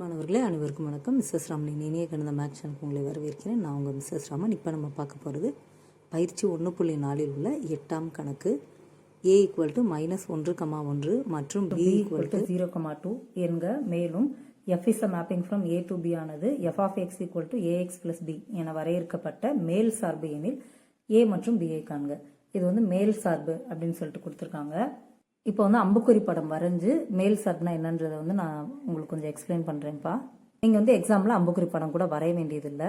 மாணவர்களே அனைவருக்கும் வணக்கம். மிஸ்ஸஸ் ராமனின் இனிய கணித மேக்ஸ் சேனலுக்கு உங்களை வரவேற்கிறேன். நான் உங்கள் மிஸ்ஸஸ் ராமன். இப்போ நம்ம பார்க்க போகிறது பயிற்சி ஒன்று புள்ளி நாலில் உள்ள எட்டாம் கணக்கு. ஏ ஈக்குவல் டு மைனஸ் ஒன்று கமா ஒன்று மற்றும் பி ஈக்குவல் equal to 0, 2 என்க மேலும் f is a mapping from a to b ஆனது f of x equal to ax plus b என வரையறுக்கப்பட்ட மேல் சார்பு எனில் a மற்றும் b ஐ காண்க. இது வந்து மேல் சார்பு அப்படின்னு சொல்லிட்டு கொடுத்துருக்காங்க. இப்போ வந்து அம்புக்குறி படம் வரைஞ்சு மேல் சார்புனா என்னன்றதை வந்து நான் உங்களுக்கு கொஞ்சம் எக்ஸ்பிளைன் பண்ணுறேன்ப்பா நீங்கள் வந்து எக்ஸாமில் அம்புக்குறி படம் கூட வரைய வேண்டியதில்லை.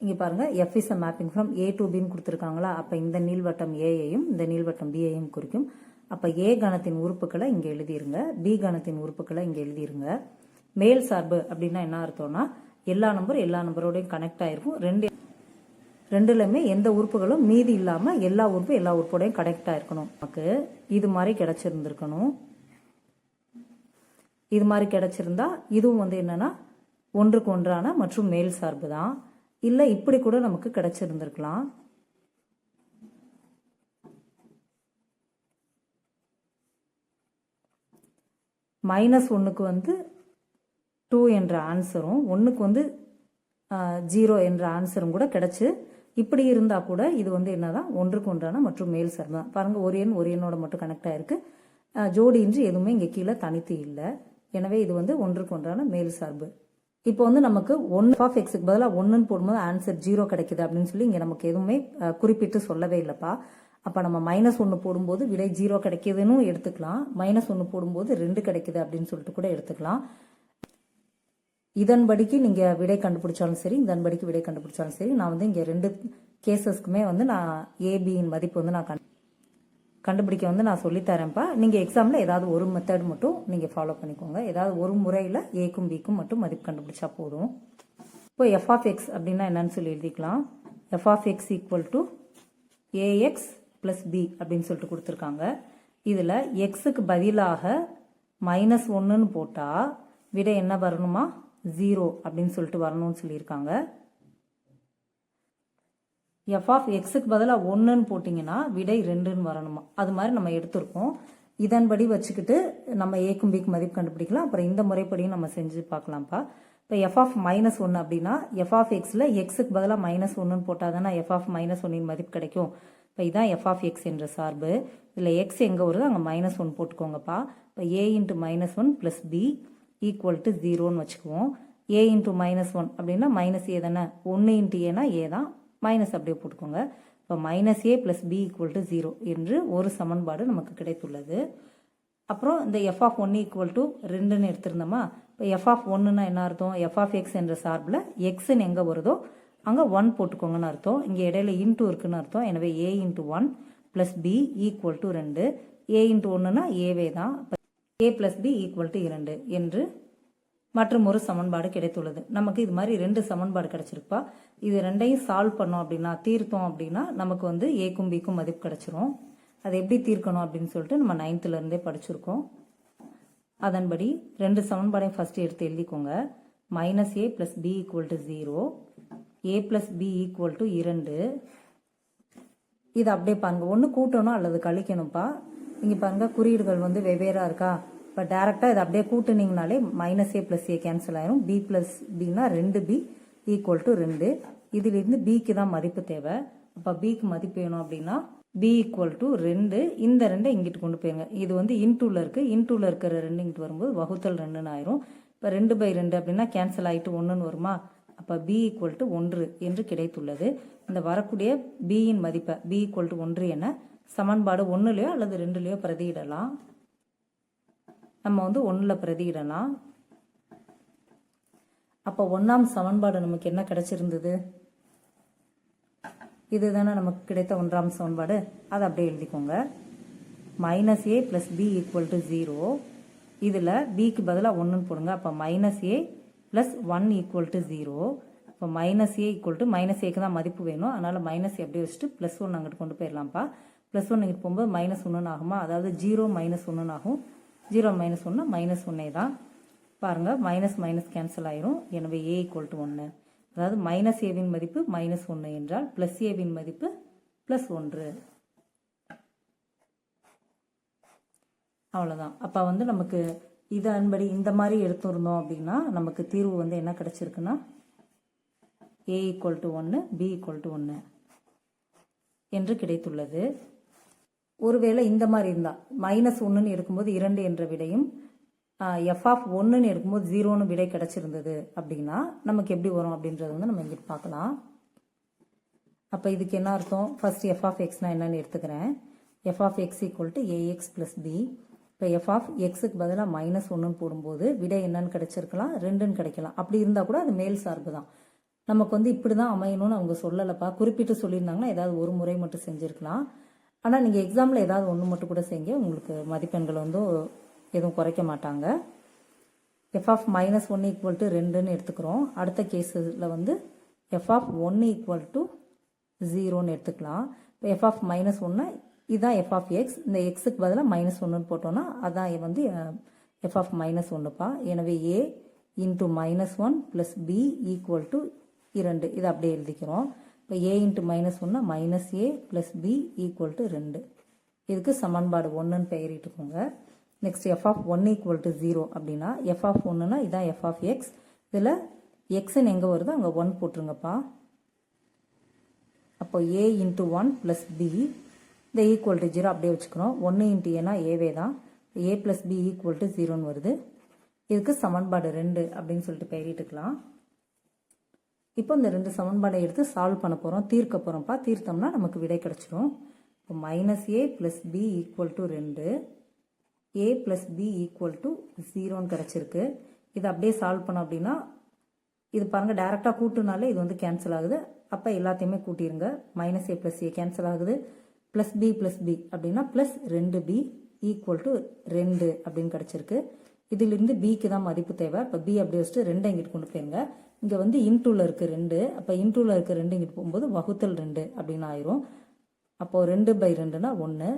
இங்கே பாருங்க F is a mapping from A to பின்னு கொடுத்துருக்காங்களா? அப்போ இந்த நீள்வட்டம் ஏயையும் இந்த நீள்வட்டம் பியையும் குறிக்கும். அப்போ ஏ கணத்தின் உறுப்புகளை இங்கே எழுதிருங்க பி கணத்தின் உறுப்புகளை இங்கே எழுதிருங்க. மேல் சார்பு அப்படின்னா என்ன அர்த்தம்னா எல்லா நம்பரும் எல்லா நம்பரோடையும் கனெக்ட் ஆயிருக்கும். ரெண்டு ரெண்டுலையுமே எந்த உறுப்புகளும் மீதி இல்லாமல் எல்லா உறுப்பும் எல்லா உறுப்போடையும் கனெக்டாக இருக்கணும். நமக்கு இது மாதிரி கிடச்சிருந்துருக்கணும். இது மாதிரி கிடச்சிருந்தா இதுவும் வந்து என்னன்னா ஒன்றுக்கு ஒன்றான மற்றும் மேல் சார்பு தான். இல்லை இப்படி கூட நமக்கு கிடச்சிருந்துருக்கலாம். மைனஸ் ஒன்றுக்கு வந்து டூ என்ற ஆன்சரும் ஒன்றுக்கு வந்து ஜீரோ என்ற ஆன்சரும் கூட கிடச்சி இப்படி இருந்தால் கூட இது வந்து என்னதான் ஒன்றுக்கு ஒன்றான மற்றும் மேல் சார்பு தான். பாருங்கள் ஒரு எண் ஒரு எண்ணோட மட்டும் கனெக்ட் ஆயிருக்கு. ஜோடியின்றி எதுவுமே இங்கே கீழே தனித்து இல்லை. எனவே இது வந்து ஒன்றுக்கு ஒன்றான மேல் சார்பு. இப்போ வந்து நமக்கு ஒன் ஆஃப் எக்ஸுக்கு பதிலாக ஒன்றுன்னு போடும்போது ஆன்சர் ஜீரோ கிடைக்குது அப்படின்னு சொல்லி இங்கே நமக்கு எதுவுமே குறிப்பிட்டு சொல்லவே இல்லைப்பா. அப்போ நம்ம மைனஸ் ஒன்று போடும்போது விடை ஜீரோ கிடைக்குதுன்னு எடுத்துக்கலாம். மைனஸ் ஒன்று போடும்போது ரெண்டு கிடைக்குது அப்படின்னு சொல்லிட்டு கூட எடுத்துக்கலாம். இதன்படிக்கு நீங்கள் விடை கண்டுபிடிச்சாலும் சரி இதன்படிக்கு விடை கண்டுபிடிச்சாலும் சரி நான் வந்து இங்கே ரெண்டு கேசஸ்க்குமே வந்து நான் ஏபியின் மதிப்பு வந்து நான் கண் கண்டுபிடிக்க வந்து நான் சொல்லித்தரேன்ப்பா நீங்கள் எக்ஸாமில் ஏதாவது ஒரு மெத்தட் மட்டும் நீங்கள் ஃபாலோ பண்ணிக்கோங்க. ஏதாவது ஒரு முறையில் ஏக்கும் பிக்கும் மட்டும் மதிப்பு கண்டுபிடிச்சா போதும். இப்போ எஃப் ஆஃப் எக்ஸ் அப்படின்னா என்னன்னு சொல்லி எழுதிக்கலாம். F of X equal to A X plus B அப்படின்னு சொல்லிட்டு கொடுத்துருக்காங்க. இதில் எக்ஸுக்கு பதிலாக மைனஸ் ஒன்றுன்னு போட்டால் விடை என்ன வரணுமா? ஜீரோ அப்படின்னு சொல்லிட்டு வரணும்னு சொல்லியிருக்காங்க. எஃப் ஆஃப் எக்ஸுக்கு பதிலாக ஒன்றுன்னு போட்டிங்கன்னா விடை ரெண்டுன்னு வரணுமா? அது மாதிரி நம்ம எடுத்திருக்கோம். இதன்படி வச்சுக்கிட்டு நம்ம ஏக்கும் பிக்கு மதிப்பு கண்டுபிடிக்கலாம். அப்புறம் இந்த முறைப்படியும் நம்ம செஞ்சு பார்க்கலாம்ப்பா. இப்போ எஃப் ஆஃப் மைனஸ் ஒன்று அப்படின்னா எஃப் ஆஃப் எக்ஸில் எக்ஸுக்கு பதிலாக மைனஸ் ஒன்றுன்னு போட்டால் தானே எஃப் ஆஃப் மைனஸ் ஒன்னின் மதிப்பு கிடைக்கும். இப்போ இதான் எஃப் ஆஃப் எக்ஸ் என்ற சார்பு. இதில் எக்ஸ் எங்கே வருதோ அங்கே மைனஸ் ஒன் போட்டுக்கோங்கப்பா. இப்போ A into minus one plus B equal to ஜீரோன்னு வச்சுக்குவோம். ஏ இன்ட்டு மைனஸ் ஒன் அப்படின்னா மைனஸ் ஏ தானே? ஒன்று இன்ட்டு ஏனா ஏ தான். மைனஸ் அப்படியே போட்டுக்கோங்க. இப்போ minus A plus B equal to zero என்று ஒரு சமன்பாடு நமக்கு கிடைத்துள்ளது. அப்புறம் இந்த F of one equal to ரெண்டுன்னு எடுத்திருந்தோமா? இப்போ எஃப் ஆஃப் ஒன்றுனா என்ன அர்த்தம்? எஃப் ஆஃப் எக்ஸ் என்ற சார்பில் எக்ஸ்ன்னு எங்கே வருதோ அங்கே ஒன் போட்டுக்கோங்கன்னு அர்த்தம். இங்கே இடையில இன்ட்டு இருக்குன்னு அர்த்தம். எனவே A into one plus B equal to ரெண்டு. ஏ இன்ட்டு ஒன்றுனா ஏவே தான். A plus B equal to இரண்டு என்று மற்றும் ஒரு சமன்பாடு கிடைத்துள்ளது. நமக்கு இது மாதிரி ரெண்டு சமன்பாடு கிடைச்சிருப்பா. இது ரெண்டையும் சால்வ் பண்ணோம் அப்படின்னா தீர்த்தோம் அப்படின்னா நமக்கு வந்து ஏக்கும் பிக்கும் மதிப்பு கிடைச்சிரும். அது எப்படி தீர்க்கணும் அப்படின்னு சொல்லிட்டு நம்ம நைன்த்துல இருந்தே படிச்சிருக்கோம். அதன்படி ரெண்டு சமன்பாடையும் ஃபர்ஸ்ட் எடுத்து எழுதிக்கோங்க. Minus A plus B equal to zero A plus B equal to இரண்டு. இது அப்படியே பாருங்க. ஒன்று கூட்டணும் அல்லது கழிக்கணும்ப்பா. இங்கே பாருங்க குறியீடுகள் வந்து வெவ்வேறா இருக்கா? இப்போ டேரெக்டாக இதை அப்படியே கூட்டுனீங்கனாலே minus A plus A cancel ஆயிரும். பி ப்ளஸ் பின்னா ரெண்டு பி ஈக்குவல் டு ரெண்டு. இதிலிருந்து பிக்கு தான் மதிப்பு தேவை. அப்போ பிக்கு மதிப்பு வேணும் அப்படின்னா பி ஈக்குவல் டு ரெண்டு. இந்த ரெண்டை இங்கிட்டு கொண்டு போயிருங்க. இது வந்து இன்டூவில் இருக்குது இன்டூவில் இருக்கிற ரெண்டு இங்கிட்டு வரும்போது வகுத்தல் ரெண்டுன்னு ஆயிரும். இப்போ ரெண்டு பை ரெண்டு அப்படின்னா கேன்சல் ஆகிட்டு ஒன்றுன்னு வருமா? அப்போ பி ஈக்குவல் டு ஒன்று என்று கிடைத்துள்ளது. இந்த வரக்கூடிய பியின் மதிப்பை பி ஈக்குவல் டு ஒன்று என சமன்பாடு ஒன்றுலையோ அல்லது ரெண்டுலையோ பிரதியிடலாம். நம்ம வந்து ஒன்றில் பிரதியிடலாம். அப்போ ஒன்றாம் சமன்பாடு நமக்கு என்ன கிடைச்சிருந்தது? இதுதானே நமக்கு கிடைத்த ஒன்றாம் சமன்பாடு. அதை அப்படியே எழுதிக்கோங்க. Minus A plus B equal to zero. இதில் பிக்கு பதிலாக ஒன்றுன்னு போடுங்க. அப்போ minus A plus one equal to zero. இப்போ minus A equal to minus ஏக்கு தான் மதிப்பு வேணும். அதனால் மைனஸ் அப்படியே வச்சுட்டு ப்ளஸ் ஒன் அங்கிட்டு கொண்டு போயிடலாம்ப்பா. ப்ளஸ் ஒன் இங்கிட்டு போகும்போது மைனஸ் ஒன்றுன்னு ஆகுமா? அதாவது ஜீரோ மைனஸ் ஒன்றுன்னு ஆகும். ஜீரோ மைனஸ் ஒன்று மைனஸ் ஒன்னே தான். பாருங்கள் மைனஸ் மைனஸ் கேன்சல் ஆயிரும். எனவே ஏ ஈக்குவல் டு ஒன்று அதாவது மைனஸ் ஏவின் மதிப்பு மைனஸ் ஒன்று என்றால் ப்ளஸ் ஏவின் மதிப்பு ப்ளஸ் ஒன்று. அவ்வளோதான் அப்போ வந்து நமக்கு இது அன்படி இந்த மாதிரி எடுத்துருந்தோம் அப்படின்னா நமக்கு தீர்வு வந்து என்ன கிடைச்சிருக்குன்னா? ஏ ஈக்குவல் டு ஒன்று பி ஈக்குவல் டு ஒன்று என்று கிடைத்துள்ளது. ஒருவேளை இந்த மாதிரி இருந்தால் மைனஸ் ஒன்றுன்னு இருக்கும்போது இரண்டு என்ற விடையும் எஃப் ஆஃப் ஒன்றுன்னு எடுக்கும்போது ஜீரோன்னு விடை கிடச்சிருந்தது அப்படின்னா நமக்கு எப்படி வரும் அப்படின்றத வந்து நம்ம இங்கிட்டு பார்க்கலாம். அப்போ இதுக்கு என்ன அர்த்தம்? ஃபர்ஸ்ட் எஃப் ஆஃப் எக்ஸ்னா என்னன்னு எடுத்துக்கிறேன். F of X equal to A X plus B இப்போ எஃப் ஆஃப் எக்ஸுக்கு பதிலாக மைனஸ் ஒன்றுன்னு போடும்போது விடை என்னன்னு கிடைச்சிருக்கலாம் ரெண்டுன்னு கிடைக்கலாம். அப்படி இருந்தால் கூட அது மேல் சார்பு தான். நமக்கு வந்து இப்படி தான் அமையணும்னு அவங்க சொல்லலைப்பா. குறிப்பிட்டு சொல்லியிருந்தாங்கன்னா ஏதாவது ஒரு முறை மட்டும் செஞ்சுருக்கலாம். ஆனால் நீங்கள் எக்ஸாமில் ஏதாவது ஒன்று மட்டும் கூட செய்யுங்க. உங்களுக்கு மதிப்பெண்கள் வந்து எதுவும் குறைக்க மாட்டாங்க. F of minus one equal to ரெண்டுன்னு எடுத்துக்கிறோம். அடுத்த கேஸில் வந்து F of one equal to ஜீரோன்னு எடுத்துக்கலாம். இப்போ எஃப் ஆஃப் மைனஸ் ஒன்று இதுதான் எஃப் ஆஃப் எக்ஸ் இந்த எக்ஸுக்கு பதிலாக மைனஸ் ஒன்றுன்னு போட்டோன்னா அதான் வந்து எஃப் ஆஃப் மைனஸ் ஒன்றுப்பா எனவே A into minus one plus B equal to இரண்டு. இதை அப்படியே எழுதிக்கிறோம். இப்போ ஏ இன்ட்டு மைனஸ் ஒன்னா minus A plus B equal to ரெண்டு. இதுக்கு சமன்பாடு ஒன்றுன்னு பெயரிட்டுக்கோங்க next F of one equal to zero அப்படின்னா எஃப் ஆஃப் ஒன்றுனா இதான் எஃப் ஆஃப் எக்ஸ் இதில் எக்ஸ்ன்னு எங்கே வருதோ அங்கே ஒன் போட்டுருங்கப்பா. அப்போ A into one plus B இந்த ஈக்குவல் டு ஜீரோ அப்படியே வச்சுக்கிறோம். ஒன்று இன்ட்டு ஏன்னா ஏவே தான். A plus B equal to ஜீரோன்னு வருது. இதுக்கு சமன்பாடு ரெண்டு அப்படின்னு சொல்லிட்டு பெயரிட்டுக்கலாம் இப்போ இந்த ரெண்டு சமன்பாடை எடுத்து சால்வ் பண்ண போகிறோம் தீர்க்க போகிறோம்ப்பா தீர்த்தோம்னா நமக்கு விடை கிடச்சிரும். இப்போ minus A plus B equal to ரெண்டு. A plus B equal to ஜீரோன்னு கிடச்சிருக்கு. இதை அப்படியே சால்வ் பண்ணோம் அப்படின்னா இது பாருங்கள் டேரெக்டாக கூட்டுனாலே இது வந்து கேன்சல் ஆகுது. அப்போ எல்லாத்தையுமே கூட்டிருங்க. Minus A plus A cancel ஆகுது. ப்ளஸ் பி ப்ளஸ் பி அப்படின்னா ப்ளஸ் ரெண்டு பி ஈக்குவல் டு ரெண்டு அப்படின்னு கிடச்சிருக்கு. இதிலிருந்து பிக்கு தான் மதிப்பு தேவை. இப்போ பி அப்படி வச்சுட்டு ரெண்டு இங்கிட்டு கொண்டு போயிருங்க. இங்கே வந்து இன்டூவில் இருக்குது ரெண்டு. அப்போ இன்டூவில் இருக்க ரெண்டு இங்கிட்டு போகும்போது வகுத்தல் ரெண்டு அப்படின்னு ஆயிரும். அப்போது ரெண்டு பை ரெண்டுனா ஒன்று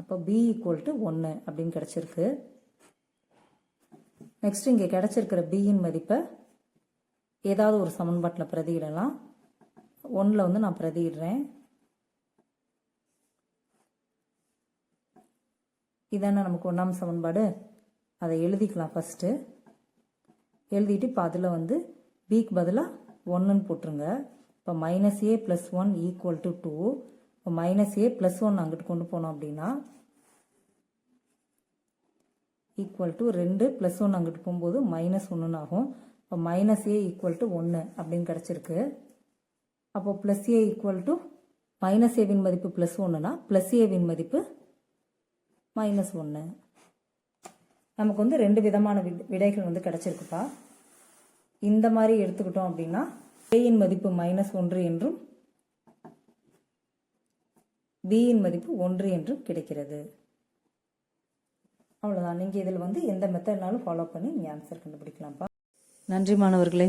அப்போ பி ஈக்குவல் டு ஒன்று அப்படின்னு கிடச்சிருக்கு. நெக்ஸ்ட் இங்கே கிடச்சிருக்கிற பியின் மதிப்பை ஏதாவது ஒரு சமன்பாட்டில் பிரதியிடலாம். ஒன்றில் வந்து நான் பிரதியிடுறேன். இதானே நமக்கு ஒன்றாம் சமன்பாடு? அதை எழுதிக்கலாம் ஃபஸ்ட்டு எழுதிட்டு இப்போ அதில் வந்து பிக்கு பதிலாக ஒன்றுன்னு போட்டுருங்க. இப்போ minus A plus one equal to two இப்போ மைனஸ் ஏ ப்ளஸ் ஒன் அங்கிட்டு கொண்டு போனோம் அப்படின்னா ஈக்குவல் டு ரெண்டு ப்ளஸ் ஒன் அங்கிட்டு போகும்போது மைனஸ் ஒன்றுன்னு ஆகும். இப்போ மைனஸ் ஏ ஈக்குவல் டு ஒன்று அப்படின்னு கிடச்சிருக்கு. அப்போ plus A equal to minus ஏவின் மதிப்பு ப்ளஸ் ஒன்றுனா ப்ளஸ் ஏவின் மதிப்பு மைனஸ் ஒன்று நமக்கு வந்து ரெண்டு விதமான வி- விடைகள் வந்து கிடைச்சிருக்குப்பா. இந்த மாதிரி எடுத்துக்கிட்டோம் அப்படின்னா ஏயின் மதிப்பு மைனஸ் ஒன்று என்றும் பியின் மதிப்பு ஒன்று என்றும் கிடைக்கிறது. அவ்வளோதான் நீங்கள் இதில் வந்து எந்த மெத்தட்னாலும் ஃபாலோ பண்ணி நீங்கள் ஆன்சர் கண்டுபிடிக்கலாம்ப்பா. நன்றி மாணவர்களே.